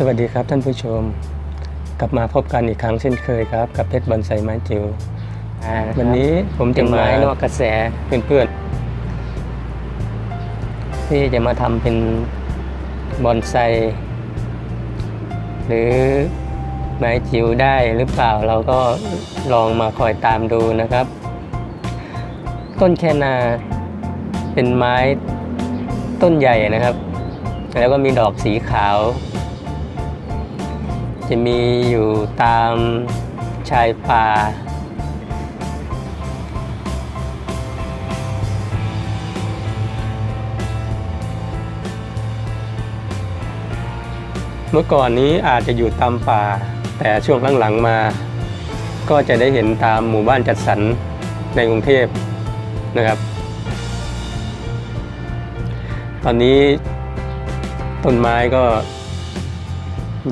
ครับสวัสดีครับท่านผู้ชม กลับมาพบกันอีกครั้งเช่นเคยครับ กับเพชรบอนไซไม้จิ๋วอ่าวันนี้ผมเป็จะนมาไม้นอกกระแสเพื่อนที่จะมาทำเป็นบอนไซ หรือไม้จิ๋วได้หรือเปล่าเราก็ลองมาคอยตามดูนะครับ ต้นแคนาเป็นไม้ต้นใหญ่นะครับ แล้วก็มีดอกสีขาว จะมีอยู่ตามชายป่า เมื่อก่อนนี้อาจจะอยู่ตามป่า แต่ช่วงหลังๆมา ก็จะได้เห็นตามหมู่บ้านจัดสรรในกรุงเทพนะครับ ตอนนี้ต้นไม้ก็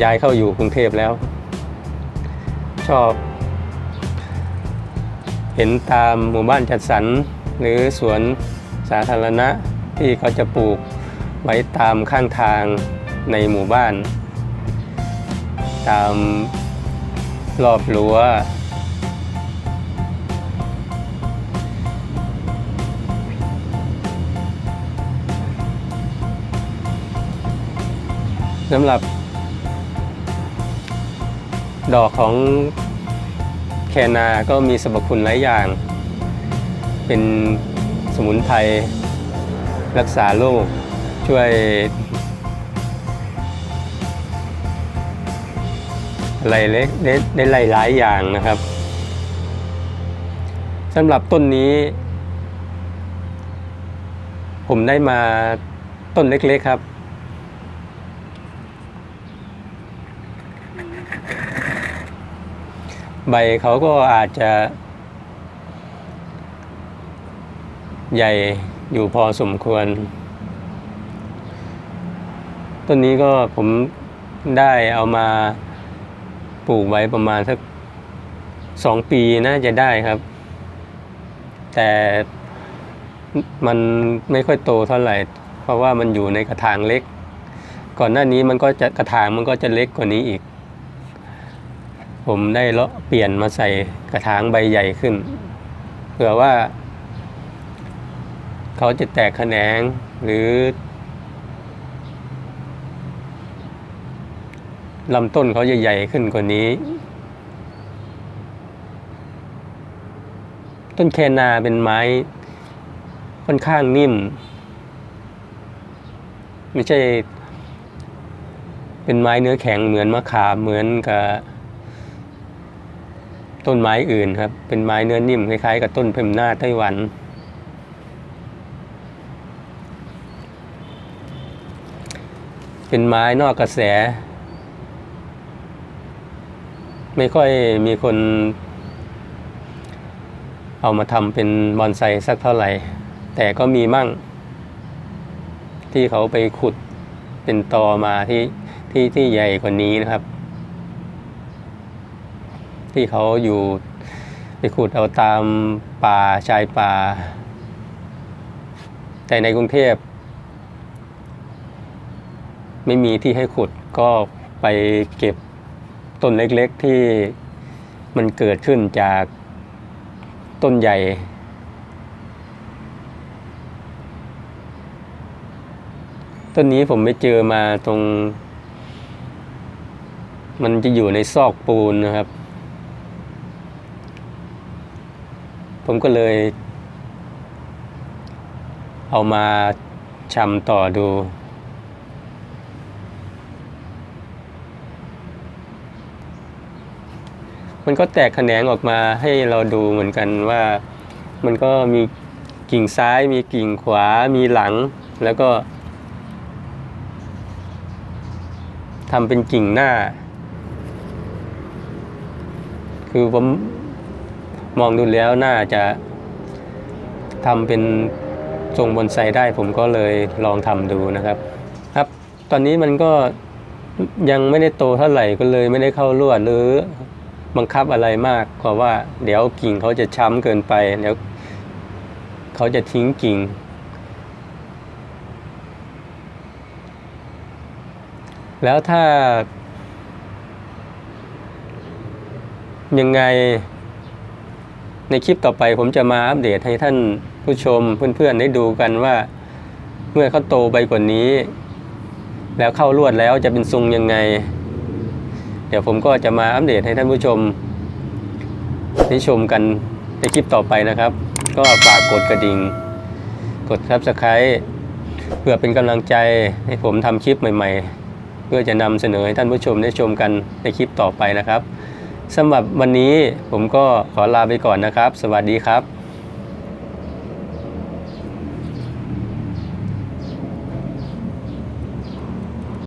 ย้ายเข้าอยู่กรุงเทพแล้ว ชอบ เห็นตามหมู่บ้านจัดสรรหรือสวนสาธารณะที่เขาจะปลูกไว้ตามข้างทางในหมู่บ้าน ตามรอบรั้วสำหรับ ดอกของแคนาก็มีสรรพคุณหลายอย่าง เป็นสมุนไพรรักษาโรคช่วยอะไรเล็กได้ได้หลายหลายอย่างนะครับสำหรับต้นนี้ ผมได้มาต้นเล็กๆครับ ใบเขาก็อาจจะ ใหญ่อยู่พอสมควร ต้นนี้ก็ผมได้เอามาปลูกไว้ประมาณสักสองปีน่าจะได้ครับ แต่มันไม่ค่อยโตเท่าไหร่ เพราะว่ามันอยู่ในกระถางเล็ก ก่อนหน้านี้มันก็จะกระถางมันก็จะเล็กกว่านี้อีก ผมได้เลาะเปลี่ยนมาใส่กระถางใบใหญ่ขึ้นเผื่อว่า เขาจะแตกแขนงหรือลำต้นเขาจะใหญ่ขึ้นกว่านี้ ต้นแคนาเป็นไม้ค่อนข้างนิ่ม ไม่ใช่เป็นไม้เนื้อแข็งเหมือนมะขามเหมือนกับ ต้นไม้อื่นครับ เป็นไม้เนื้อนิ่มคล้ายๆกับต้นเพิ่มหน้าไต้หวัน เป็นไม้นอกกระแส ไม่ค่อยมีคน เอามาทำเป็นบอนไซสักเท่าไหร่ แต่ก็มีมั่ง ที่เขาไปขุดเป็นตอมาที่ที่ที่ใหญ่กว่านี้นะครับ ที่เขาอยู่ไปขุดเอาตามป่าชายป่า แต่ในกรุงเทพ ไม่มีที่ให้ขุดก็ไปเก็บต้นเล็กๆที่มันเกิดขึ้นจากต้นใหญ่ ต้นนี้ผมไปเจอมาตรง มันจะอยู่ในซอกปูนนะครับ ผมก็เลย เอามาชำต่อดู มันก็แตกแขนงออกมาให้เราดูเหมือนกันว่ามันก็มีกิ่งซ้ายมีกิ่งขวามีหลัง แล้วก็ทำเป็นกิ่งหน้า คือผม มองดูแล้วน่าจะทำเป็นทรงบนไซได้ผมก็เลยลองทำดูนะครับ ครับ ตอนนี้มันก็ยังไม่ได้โตเท่าไหร่ก็เลยไม่ได้เข้าลวดหรือบังคับอะไรมากเพราะว่า เดี๋ยวกิ่งเขาจะช้ำเกินไปเดี๋ยวเขาจะทิ้งกิ่ง แล้วถ้า ยังไง ในคลิปต่อไปผมจะมาอัปเดตให้ท่านผู้ชมเพื่อนๆได้ดูกันว่า เมื่อเขาโตไปกว่านี้ แล้วเข้าลวดแล้วจะเป็นทรงยังไง เดี๋ยวผมก็จะมาอัปเดตให้ท่านผู้ชมได้ชมกันในคลิปต่อไปนะครับ ก็ฝากกดกระดิ่ง กด subscribe เพื่อเป็นกำลังใจให้ผมทำคลิปใหม่ ๆ เพื่อจะนำเสนอให้ท่านผู้ชมได้ชมกันในคลิปต่อไปนะครับ สำหรับวันนี้ผมก็ขอลาไปก่อนนะครับ สวัสดีครับ